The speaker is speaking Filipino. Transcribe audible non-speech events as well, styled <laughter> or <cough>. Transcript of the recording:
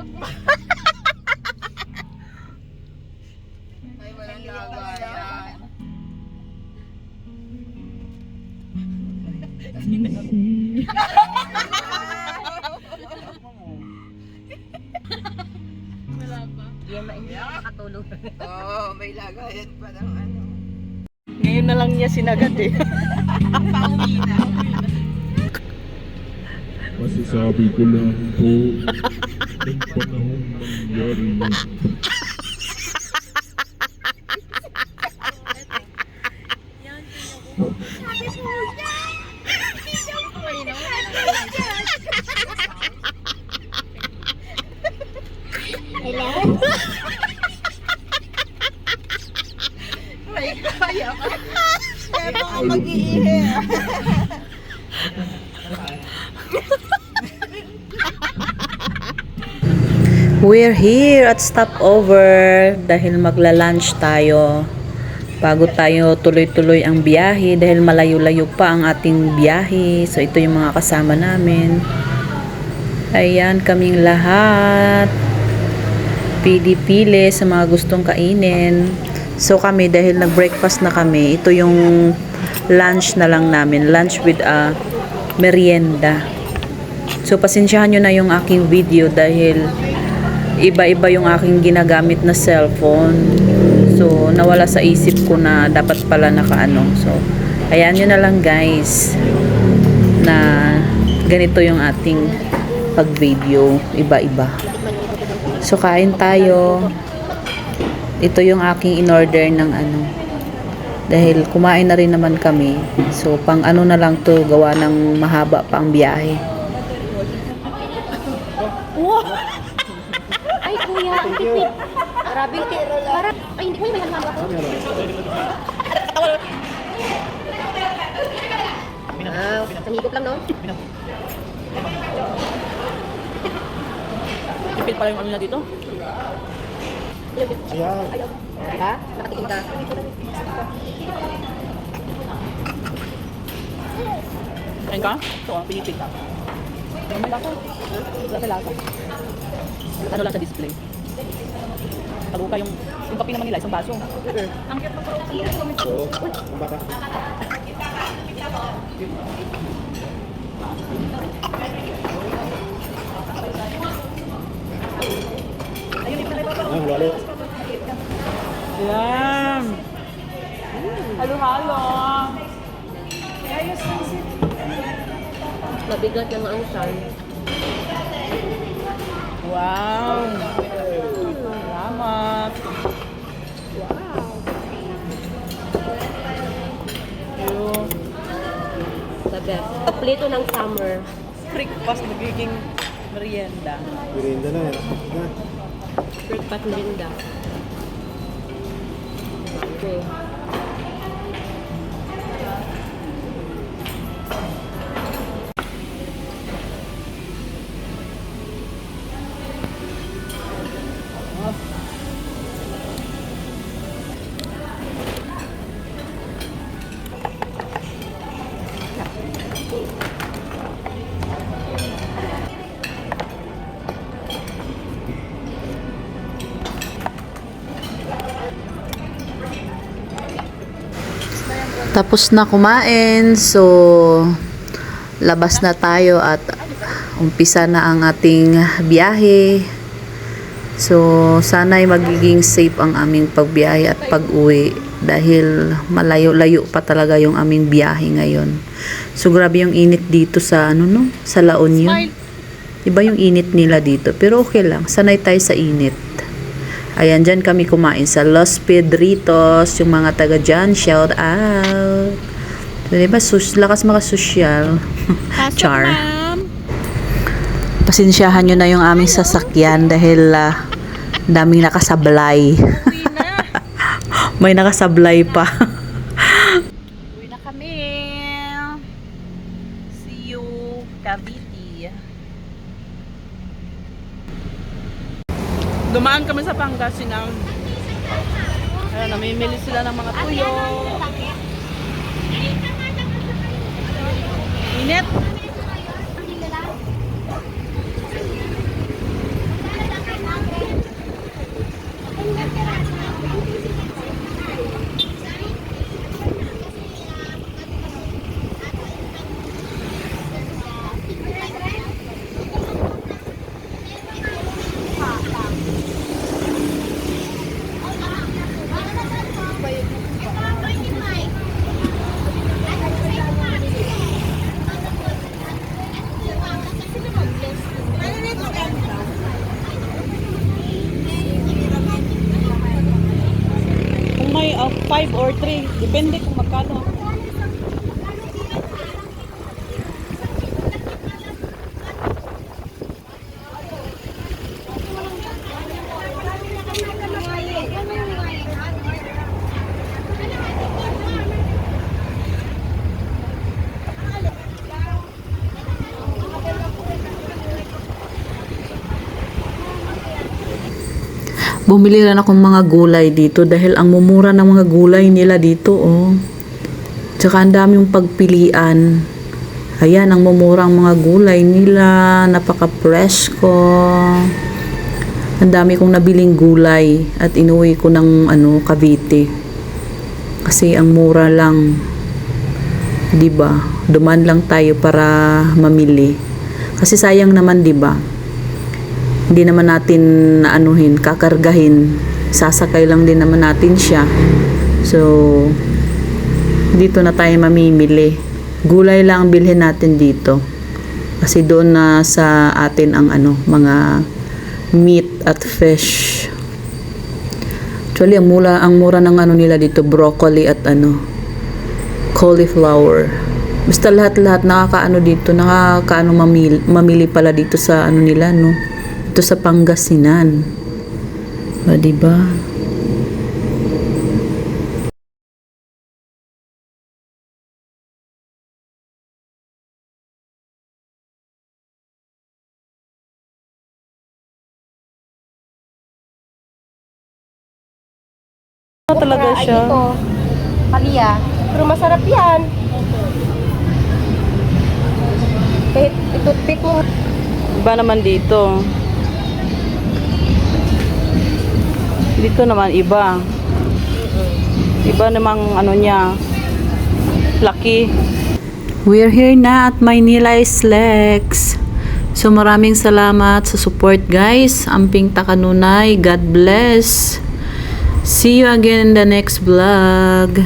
Ay, walang lagayan. Yan na hindi ako makatulog. Oo, oh, may lagayan pa ng ano. Ngayon na lang niya sinagad eh. <laughs> Masasabi ko lang po, ng panahon nangyari yun. May We're here at stopover dahil magla-lunch tayo. Bago tayo tuloy-tuloy ang biyahe dahil malayo-layo pa ang ating biyahe. So ito yung mga kasama namin. Ayan kaming lahat. Pili-pili sa mga gustong kainin. So kami dahil nag-breakfast na kami, ito yung lunch na lang namin. Lunch with a merienda. So pasensyahan nyo na yung aking video dahil iba-iba yung aking ginagamit na cellphone. So, nawala sa isip ko na dapat pala nakaano. So, ayan nyo na lang guys na ganito yung ating pag-video. Iba-iba. So, kain tayo. Ito yung aking in-order ng ano. Dahil kumain na rin naman kami. So, pang ano na lang to gawa ng mahaba pa ang biyahe. <laughs> Ay, kuya. Thank Grabe. Para, ay, hindi ko yung may hanghang ako. Ah, sanigop lang, no? Ipil pala yung ano na dito? Ayaw. Ha? Nakatikim ka? Ayun ka? Ito ka. Ano may lasa? Wala sa lasa. Ano lang sa display? Tago ka yung, yung kape naman nila, isang baso. Ang cute ng Yan. Halo-halo. Mabigat na nga ang sun. Wow. Salamat. Wow. The best. Kompleto ng summer. Breakfast magiging merienda. Merienda na yan. Breakfast merinda. Okay. Tapos na kumain, so labas na tayo at umpisa na ang ating biyahe. So sana'y magiging safe ang aming pagbiyahe at pag-uwi dahil malayo-layo pa talaga yung aming biyahe ngayon. So grabe yung init dito sa ano no, sa La Union. Iba yung init nila dito, pero okay lang. Sanay tayo sa init. Ayan, dyan kami kumain sa Los Pedritos. Yung mga taga dyan, shout out. So, diba, sus, lakas makasosyal. <laughs> Char. Pasensyahan nyo na yung aming sasakyan dahil ah, daming nakasablay. <laughs> May nakasablay pa. Uwi na kami. See you, Cavite. Dumaan kami sa Pangasinan. Ayan, namimili sila ng mga tuyo. Init. 5 or 3. Depende kung magkano. Bumili rin akong mga gulay dito dahil ang mumura ng mga gulay nila dito, oh. Tsaka ang daming pagpilian. Ayan, ang mumura ang mga gulay nila. Napaka-fresh ko. Ang dami kong nabiling gulay at inuwi ko ng ano, Cavite. Kasi ang mura lang. 'Di ba? Duman lang tayo para mamili. Kasi sayang naman, 'di ba? Hindi naman natin anuhin, kakargahin. Sasakay lang din naman natin siya. So, dito na tayo mamimili. Gulay lang ang bilhin natin dito. Kasi doon na sa atin ang ano, mga meat at fish. Actually, ang mura, ang mura ng ano nila dito, broccoli at ano, cauliflower. Basta lahat-lahat nakakaano dito, nakakaano mamili, mamili pala dito sa ano nila, no? Ito sa Pangasinan. O, diba? talaga Ay, siya. ito. Palia. Pero masarap yan. Kahit itutpik mo. Iba naman dito. Dito naman iba. Iba namang ano niya. Laki. We're here na at Maynila Lex. So maraming salamat sa support guys. Amping takanunay. God bless. See you again in the next vlog.